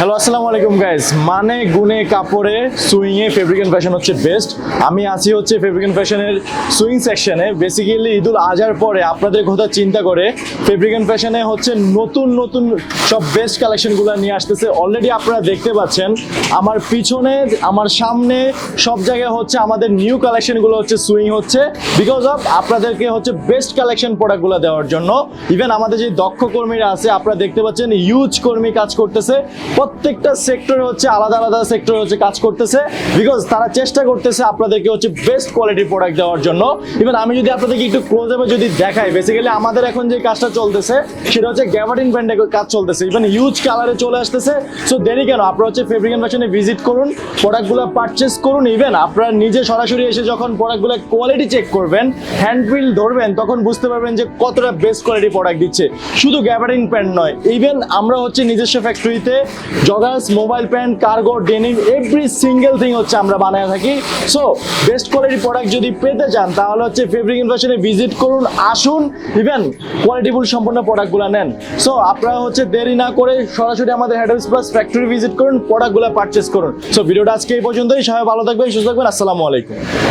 Hello আসসালামু আলাইকুম guys মানে গুনে কাপড়ে সুইং এ ফেব্রিক ফ্যাশন হচ্ছে বেস্ট আমি আছি হচ্ছে ফেব্রিক ফ্যাশনের সুইং সেকশনে বেসিক্যালি ঈদুল আজার পরে আপনাদের কথা চিন্তা করে ফেব্রিক ফ্যাশনে হচ্ছে নতুন নতুন সব বেস্ট কালেকশনগুলো নিয়ে আসতেছে। অলরেডি আপনারা দেখতে পাচ্ছেন, আমার পিছনে, আমার সামনে সব জায়গায় হচ্ছে আমাদের নিউ কালেকশনগুলো হচ্ছে সুইং হচ্ছে। বিকজ অফ আপনাদেরকে হচ্ছে বেস্ট কালেকশন প্রোডাক্টগুলো দেওয়ার জন্য। ইভেন আমাদের যে দক্ষ কর্মীরা আছে, আপনারা দেখতে পাচ্ছেন ইউজ কর্মী কাজ করতেছে। প্রত্যেকটা সেক্টরে হচ্ছে আলাদা আলাদা সেক্টরে হচ্ছে কাজ করতেছে। বিকজ তারা চেষ্টা করতেছে আপনাদেরকে হচ্ছে বেস্ট কোয়ালিটির প্রোডাক্ট দেওয়ার জন্য। ইভেন আমি যদি আপনাদেরকে একটু ক্লোজ আপে যদি দেখাই বেসিক্যালি আমাদের এখন যে কাজটা চলতেছে, সেটা হচ্ছে গ্যাভারিন ব্র্যান্ডে কাজ চলতেছে। ইভেন ইউজ কালারে চলে আসতেছে। সো দেরি কেন? আপনারা হচ্ছে ফেব্রিক ফ্যাশনে ভিজিট করুন প্রোডাক্টগুলো পারচেস করুন। ইভেন আপনারা নিজে সরাসরি এসে যখন প্রোডাক্টগুলো কোয়ালিটি চেক করবেন হ্যান্ড ধরবেন, তখন বুঝতে পারবেন যে কতটা বেস্ট কোয়ালিটি প্রোডাক্ট দিচ্ছে। শুধু গ্যাবারিং প্যান্ট নয় ইভেন আমরা হচ্ছে নিজস্ব ফ্যাক্টরিতে joggers, mobile pant, cargo, denim every single thing হচ্ছে আমরা বানায় থাকি। সো বেস্ট কোয়ালিটি প্রোডাক্ট যদি পেতে চান, তাহলে হচ্ছে ফেব্রিক ইনফেশনে ভিজিট করুন, আসুন ইভেন কোয়ালিটিফুল সম্পূর্ণ প্রোডাক্টগুলো নেন। সো আপনারা হচ্ছে দেরি না করে সরাসরি আমাদের head office plus factory visit করুন প্রোডাক্টগুলো পারচেস করুন। সো ভিডিওটা আজকে এই পর্যন্তই, সবাই ভালো থাকবেন, সুস্থ থাকবেন, আসসালামু আলাইকুম।